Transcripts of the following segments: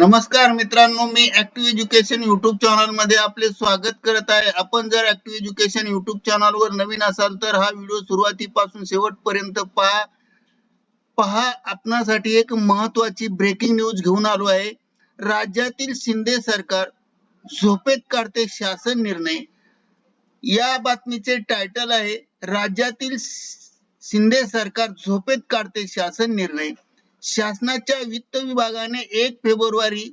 नमस्कार मित्रांनो मी ऍक्टिव्ह एज्युकेशन युट्यूब चॅनलमध्ये आपले स्वागत करत आहे. आपण जर ऍक्टिव्ह एज्युकेशन युट्यूब चॅनल वर नवीन असाल तर हा व्हिडिओ सुरुवातीपासून शेवटपर्यंत पहा. पहा आपणासाठी एक महत्वाची ब्रेकिंग न्यूज घेऊन आलो आहे. राज्यातील शिंदे सरकार झोपेत काढते शासन निर्णय. या बातमीचे टायटल आहे राज्यातील शिंदे सरकार झोपेत काढते शासन निर्णय. शासनाच्या वित्त विभागाने एक फेब्रुवारी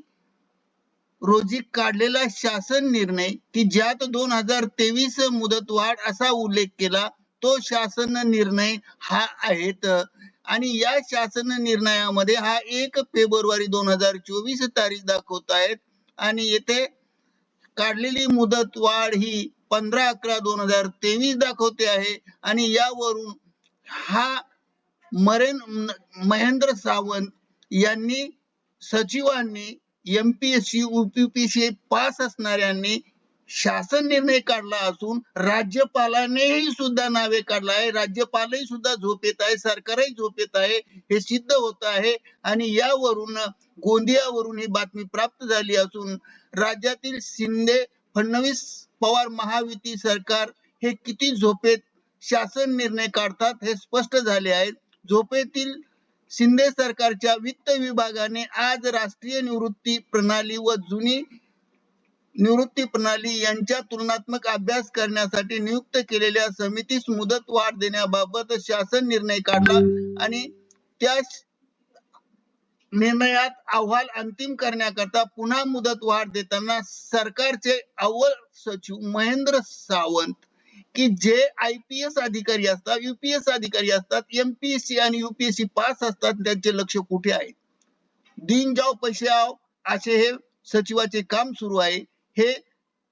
रोजी काढलेला शासन निर्णय की ज्यात दोन हजार तेवीस मुदतवाढ असा उल्लेख केला तो शासन निर्णय हा आहेत. आणि या शासन निर्णयामध्ये हा एक फेब्रुवारी दोन हजार चोवीस तारीख दाखवत आहेत. आणि येथे काढलेली मुदत वाढ ही पंधरा अकरा दोन हजार तेवीस दाखवते आहे. आणि यावरून हा मरेन महेंद्र सावंत यांनी सचिवांनी एमपीएससी युपीपीएससी पास असणाऱ्यांनी शासन निर्णय काढला असून राज्यपालानेही सुद्धा नावे काढला आहे. राज्यपालही सुद्धा झोपेत आहे. सरकारही झोपेत आहे. हे सिद्ध होत आहे. आणि यावरून गोंदियावरून ही बातमी प्राप्त झाली असून राज्यातील शिंदे फडणवीस पवार महायुती सरकार हे किती झोपेत शासन निर्णय काढतात हे स्पष्ट झाले आहेत. झोपेतील शिंदे सरकारच्या वित्त विभागाने आज राष्ट्रीय निवृत्ती प्रणाली व जुनी निवृत्ती प्रणाली यांच्या तुलनात्मक अभ्यास करण्यासाठी नियुक्त केलेल्या समितीस मुदत वाढ देण्याबाबत शासन निर्णय काढला आणि त्या निर्णयात अहवाल अंतिम करण्याकरता पुन्हा मुदत वाढ देताना सरकारचे अव्वल सचिव महेंद्र सावंत की जे आय पी एस अधिकारी असतात युपीएस अधिकारी असतात एमपीएससी आणि युपीएससी पास असतात त्यांचे लक्ष कुठे आहे? दिन जाव पैसे आव असे हे सचिवाचे काम सुरू आहे. हे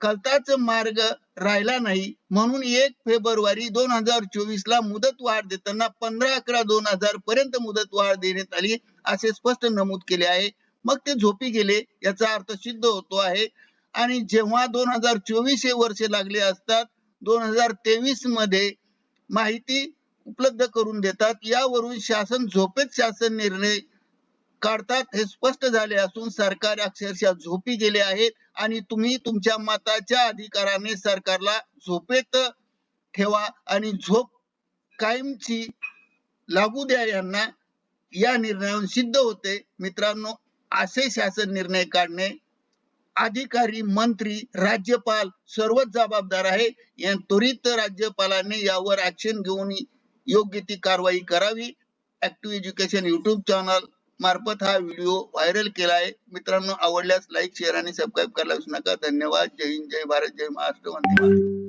कलताच मार्ग राहिला नाही. म्हणून एक फेब्रुवारी दोन हजार चोवीस ला मुदत वाढ देताना पंधरा अकरा दोन हजार पर्यंत मुदत वाढ देण्यात आली असे स्पष्ट नमूद केले आहे. मग ते झोपी गेले याचा अर्थ सिद्ध होतो आहे. आणि जेव्हा दोन हजार चोवीस हे वर्ष लागले असतात दोन हजार तेवीसमध्ये माहिती उपलब्ध करून देतात. यावरून शासन झोपेत शासन निर्णय काढतात हे स्पष्ट झाले असून सरकार अक्षरशः झोपी गेले आहेत आणि तुम्ही तुमच्या मताच्या अधिकाराने सरकारला झोपेत ठेवा आणि झोप कायमची लागू द्या यांना या निर्णयावरून सिद्ध होते. मित्रांनो असे शासन निर्णय काढणे अधिकारी मंत्री राज्यपाल सर्वच जबाबदार आहे. या त्वरित राज्यपालांनी यावर ऍक्शन घेऊन योग्य ती कारवाई करावी. ऍक्टिव्ह एज्युकेशन युट्यूब चॅनल मार्फत हा व्हिडिओ व्हायरल केला आहे. मित्रांनो आवडल्यास लाईक शेअर आणि सबस्क्राईब करायला विसरू नका. धन्यवाद. जय हिंद जय भारत जय महाराष्ट्र. वंदे